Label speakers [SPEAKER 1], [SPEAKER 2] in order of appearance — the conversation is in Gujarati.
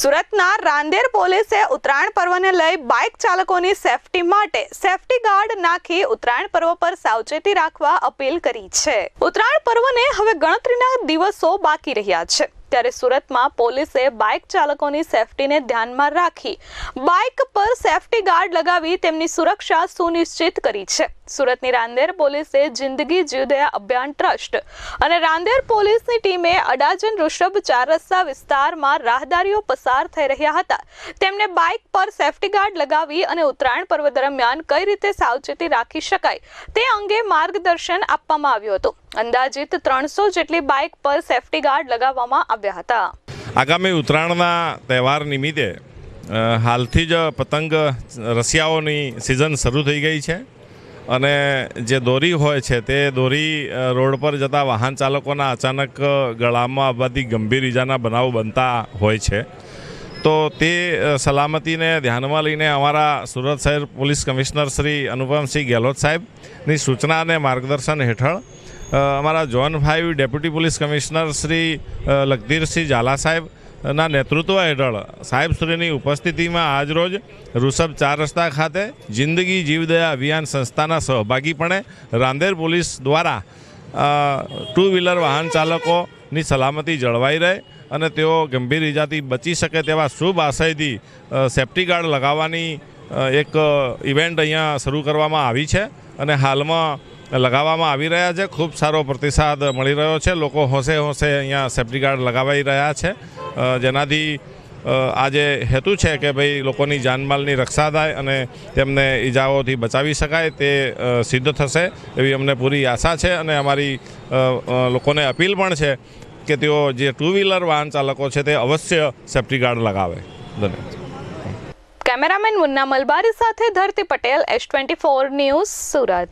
[SPEAKER 1] સુરતના રાંદેર પોલીસે ઉત્તરાયણ પર્વને લઈ બાઇક ચાલકોની સેફટી માટે સેફટી ગાર્ડ નાખી ઉત્તરાયણ પર્વ પર સાવચેતી રાખવા અપીલ કરી છે. ઉત્તરાયણ પર્વને હવે ગણતરીના દિવસો બાકી રહ્યા છે. ત્યારે સુરતમાં પોલીસે બાઇક ચાલકોની સેફટીને ધ્યાનમાં રાખી બાઇક પર સેફટી ગાર્ડ લગાવી તેમની સુરક્ષા સુનિશ્ચિત કરી છે. સુરતની રાંદેર પોલીસે જિંદગી જીવદયા અભિયાન ટ્રસ્ટ અને રાંદેર પોલીસની ટીમે અડાજન ઋષભ ચાર રસ્તા વિસ્તારમાં રાહદારીઓ પસાર થઈ રહ્યા હતા. તેમને બાઇક પર સેફટી ગાર્ડ લગાવી અને ઉત્તરાયણ પર્વ દરમિયાન કઈ રીતે સાવચેતી રાખી શકાય તે અંગે માર્ગદર્શન આપવામાં આવ્યું હતું. અંદાજિત ત્રણસો જેટલી બાઇક પર સેફટી ગાર્ડ લગાવવામાં આવ્યા હતા.
[SPEAKER 2] આગામી ઉત્તરાયણના તહેવાર નિમિત્તે હાલથી જ પતંગ રસિયાઓની સિઝન શરૂ થઈ ગઈ છે અને જે દોરી હોય છે તે દોરી રોડ પર જતા વાહન ચાલકોના અચાનક ગળામાં આવવાથી ગંભીર ઈજાના બનાવો બનતા હોય છે. તો તે સલામતીને, ધ્યાનમાં લઈને અમારા સુરત શહેર પોલીસ કમિશનર શ્રી અનુપમસિંહ ગેહલોત સાહેબની સૂચના અને માર્ગદર્શન હેઠળ અમારા zone five deputy police commissioner Shri Lakhdhirsinh Jhala સાહેબ ના નેતૃત્વ હેઠળ સાહેબશ્રીની ઉપસ્થિતિમાં આજરોજ ઋષભ ચાર રસ્તા ખાતે જિંદગી જીવદયા અભિયાન સંસ્થાના સહભાગીપણે રાંદેર પોલીસ દ્વારા ટુ વ્હીલર વાહન ચાલકોની સલામતી જળવાઈ રહે અને તેઓ ગંભીર ઇજાથી બચી શકે તેવા શુભ આશયથી સેફ્ટી ગાર્ડ લગાવવાની એક ઇવેન્ટ અહીંયા શરૂ કરવામાં આવી છે અને હાલમાં લગાવવામાં આવી રહ્યા છે. ખૂબ સારો પ્રતિસાદ મળી રહ્યો છે. લોકો હોંશે હોંશે અહીંયા સેફ્ટી ગાર્ડ લગાવાઈ રહ્યા છે. જેનાથી અ, આ જે હેતુ છે કે ભાઈ લોકોની જાનમાલની રક્ષા થાય અને તેમને ઈજાઓથી બચાવી શકાય તે સિદ્ધ થશે એવી અમને પૂરી આશા છે અને અમારી લોકોને અપીલ પણ છે કે તેઓ જે ટુ વ્હીલર વાહન ચાલકો છે તે અવશ્ય સેફ્ટી ગાર્ડ લગાવે. ધન્યવાદ.
[SPEAKER 1] કેમેરામેન મુન્ના મલબારી સાથે Dharti Patel S twenty four news Surat.